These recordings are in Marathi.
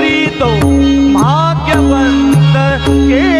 दरिद्री तो भाग्यवंत के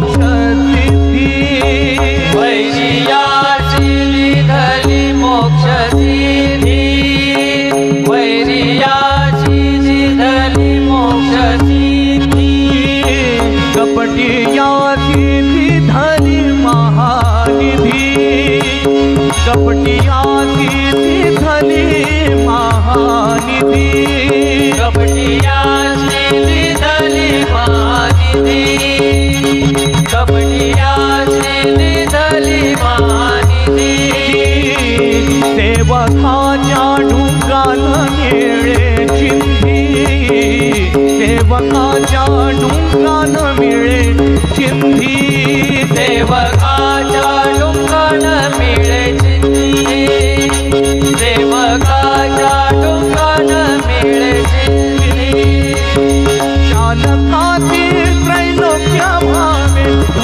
कपटियाती सिद्धली महानिधी. कपटियाची निधली महानिधी. कपटियाची निधली महानिधी. सेवकाच्या ढुंगान मिळे चिंधी. सेवकाच्या ढुंगान मिळे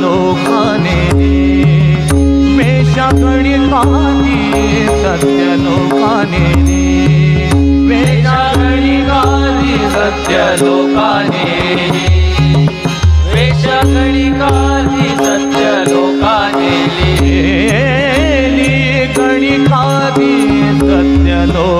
लोकाने मेषागणिकाने सत्य लोकाने मेषागणिकाने सत्य लोकाने मेषागणिकाने सत्य लोकाने गणिकाने सत्य लोक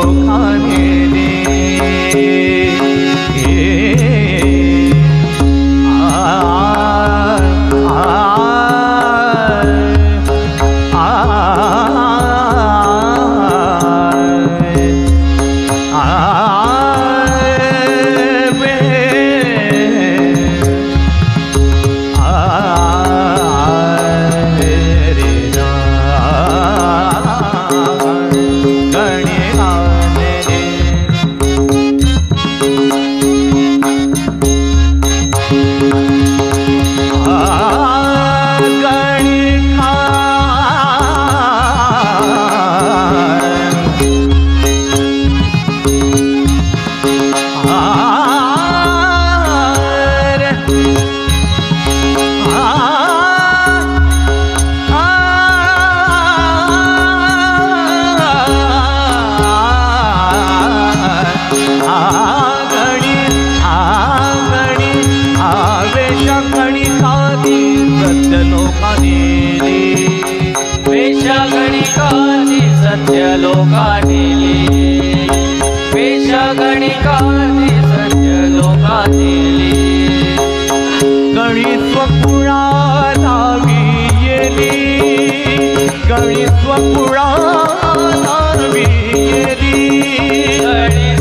call. लोकानेली पेशगणिकाची सत्य लोकानेली गणित स्वपुळा धावी येली. गणित स्वपुळा धावी येली. गणित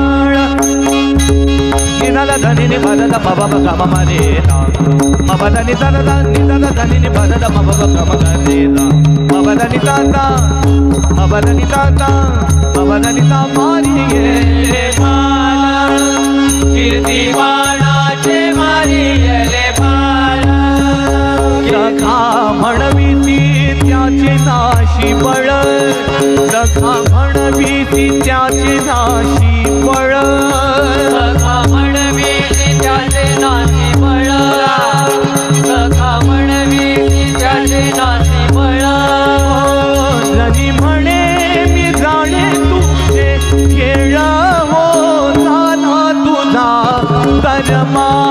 నిదాన ధనిని భరత పవమ గమమనేనా మమద నిదాన నిదాన ధనిని భరత పవమ గమగనేనా మమద నితాత మమద నితాత మమద నితా మారియే మాలా కీర్తి మానాచే మారియలే మాలా रखा म्हणविती त्याची नाशी बळ रखा म्हणविती त्याची ना আমার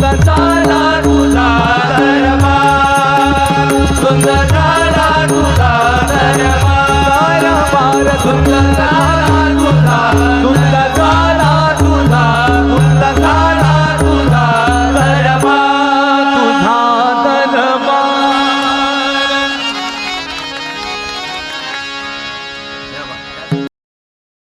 the sun.